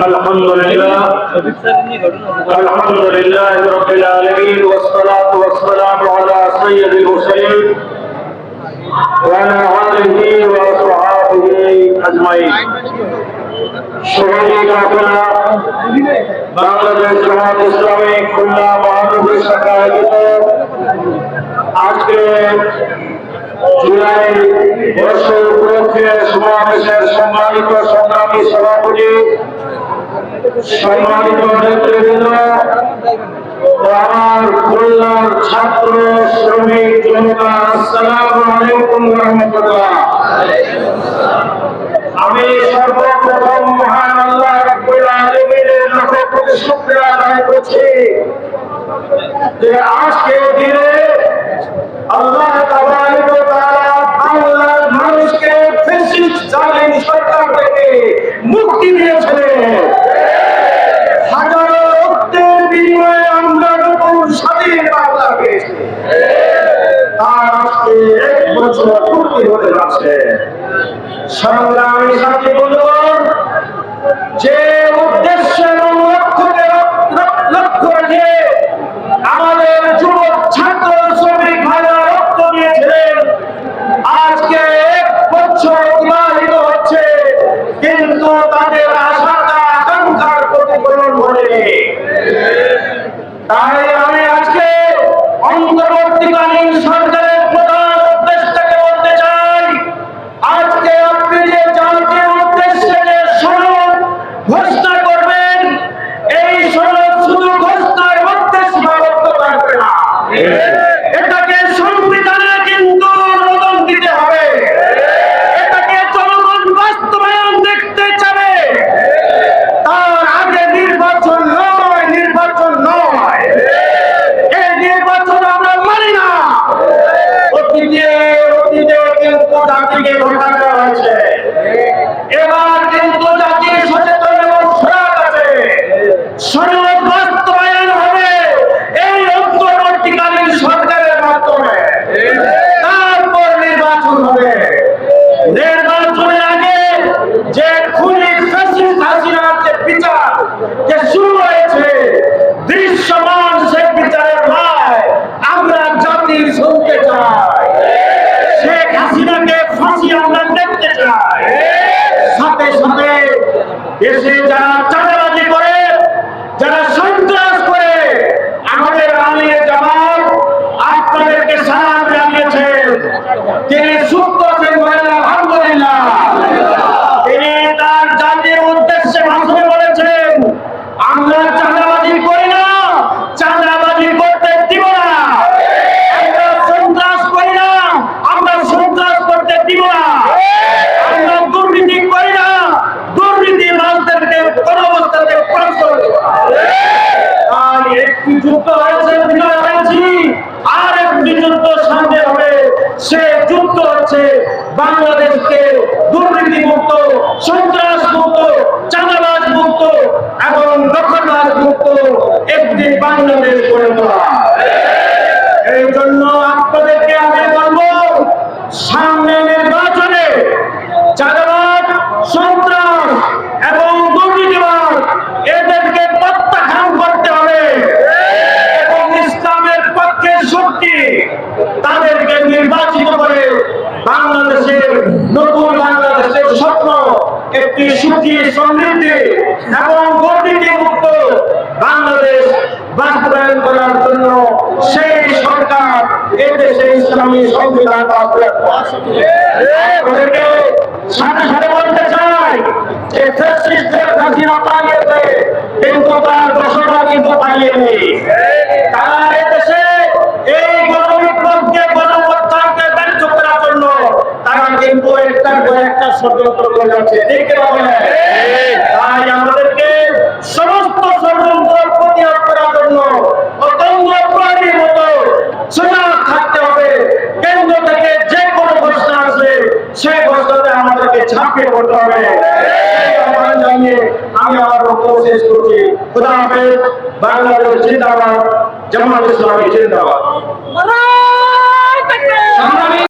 الحمد لله الحمد لله رب العالمين والصلاة والسلام على سيد المرسلين وعلى آله وصحبه أجمعين শহীদ আপনারা বাংলাদেশ জামাত ইসলামী খুলনা মহানগরী শাখা আয়োজিত আজকে জুলাই বর্ষ উপলক্ষে সমাবেশের সম্মানিত সংগ্রামী সভাপতি সম্মানিত নেতৃবৃন্দ আমার খুলনার ছাত্র শ্রমিক জনতা আসসালামু আলাইকুম রহমতুল্লাহ আমি সর্বপ্রথম মহান আল্লাহ রাব্বুল আলামিনের লক্ষ কোটি শুকরিয়া আদায় করছি যে আজকে দিনে আল্লাহ তার আজকে এক বছর পূর্তি হতে যাচ্ছে সংগ্রামী সাথী বন্ধুগণ, যে উদ্দেশ্য তাদের আশাটা আকাঙ্ক্ষার প্রতিফলন ঘটেনি তাই আমি আজকে অন্তর্বর্তীকালীন সরকারের প্রধান উদ্দেশ্যকে বলতে চাই আজকে আপনি যে জাতির উদ্দেশ্যে যে সনদ ঘোষণা করবেন এই সনদ শুধু ঘোষণার মধ্যে সীমাবদ্ধ থাকবে না এটাকে সংবিধানে কিন্তু অনুমোদন দিতে হবে। এটাকে জনগণ বাস্তবায়ন দেখতে চাবে। তার আগে নির্বাচন নয় নির্বাচন নয়। এই নির্বাচন আমরা মানি না। অতীতে অতীতে কিন্তু জাতিকে দেওয়া হয়েছে। এবার কিন্তু জাতি সচেতন এবং সজাগ আছে সনদ বাস্তবায়ন হবে এই অন্তর্বর্তীকালীন সরকারের মাধ্যমে তারপর নির্বাচন হবে নির্বাচনের আগে যে খুনি ফ্যাসিস্ট হাসিনার যে বিচার, যে শুরু হয়েছে, দৃশ্যমান সে বিচারের রায় আমরা জাতির শুনতে চাই। শেখ হাসিনাকে ফাঁসি আমরা দেখতে চাই। সাথে সাথে দেশে যারা চাঁদাবাজি করে, যারা সন্ত্রাস করে, আমাদের আমির জামাল আপনাদেরকে সালাম জানিয়েছেন। তিনি সুস্থ আছেন বলেন আলহামদুলিল্লাহ তিনি তার জাতির উদ্দেশ্যে ভাষণে বলেছেন আমরা চাঁদাবাজি করি না চাঁদাবাজি করতে দিব না আমরা সন্ত্রাস করি না আমরা সন্ত্রাস করতে দিব না আমরা দুর্নীতি করি না দুর্নীতি মানুষদেরকে কোন অবস্থাতে প্রয়োগ করব না। তাই একটি যুদ্ধ হয়েছে বিজয় হয়েছি আর যুদ্ধ সামনে হবে। সে যুদ্ধ হচ্ছে বাংলাদেশকে দুর্নীতি মুক্ত সন্ত্রাস মুক্ত চাঁদাবাজ মুক্ত এবং দখলবাজ মুক্ত একটি বাংলাদেশ গড়ে তোলা। এই জন্য আপনাদেরকে আমি বলব, সামনে নির্বাচনে চাঁদাবাজ সন্ত্রাস এবং দুর্নীতিবাদ এদেরকে প্রত্যাখ্যান করতে হবে এবং ইসলামের পক্ষে শক্তি তাদেরকে নির্বাচিত করে বাংলাদেশের নতুন বাংলাদেশের স্বপ্ন, একটি সুখী সমৃদ্ধি এবং দুর্নীতি মুক্ত বাংলাদেশ বাস্তবায়ন করার জন্য সেই সরকার এদেশে ইসলামী সংবিধান সাথে সাথে বলতে চাই যে ফ্যাসিস্টের হাসিনা পালিয়েছে, কিন্তু তার দশরা কিন্তু পালিয়েনি। তারা এদেশে এই গণবিপ্লবকে গণমত্তাকে ব্যর্থ করার জন্য তারা কিন্তু পর একটা ষড়যন্ত্র করে যাচ্ছে। ঠিক? তাই আমাদেরকে সমস্ত ষড়যন্ত্র প্রতিহত করার জন্য অতঙ্গ প্রাণীর মতো সজাগ থাকতে হবে। কেন্দ্র থেকে যে কোনো ঘোষণা আসবে সেই ঘোষণাতে আমাদেরকে ঝাঁপিয়ে পড়তে হবে। জানিয়ে আমি আমার বক্তব্য শেষ করছি। খুদা হাফেজ বাংলাদেশ জিন্দাবাদ জামাত ইসলামী জিন্দাবাদ।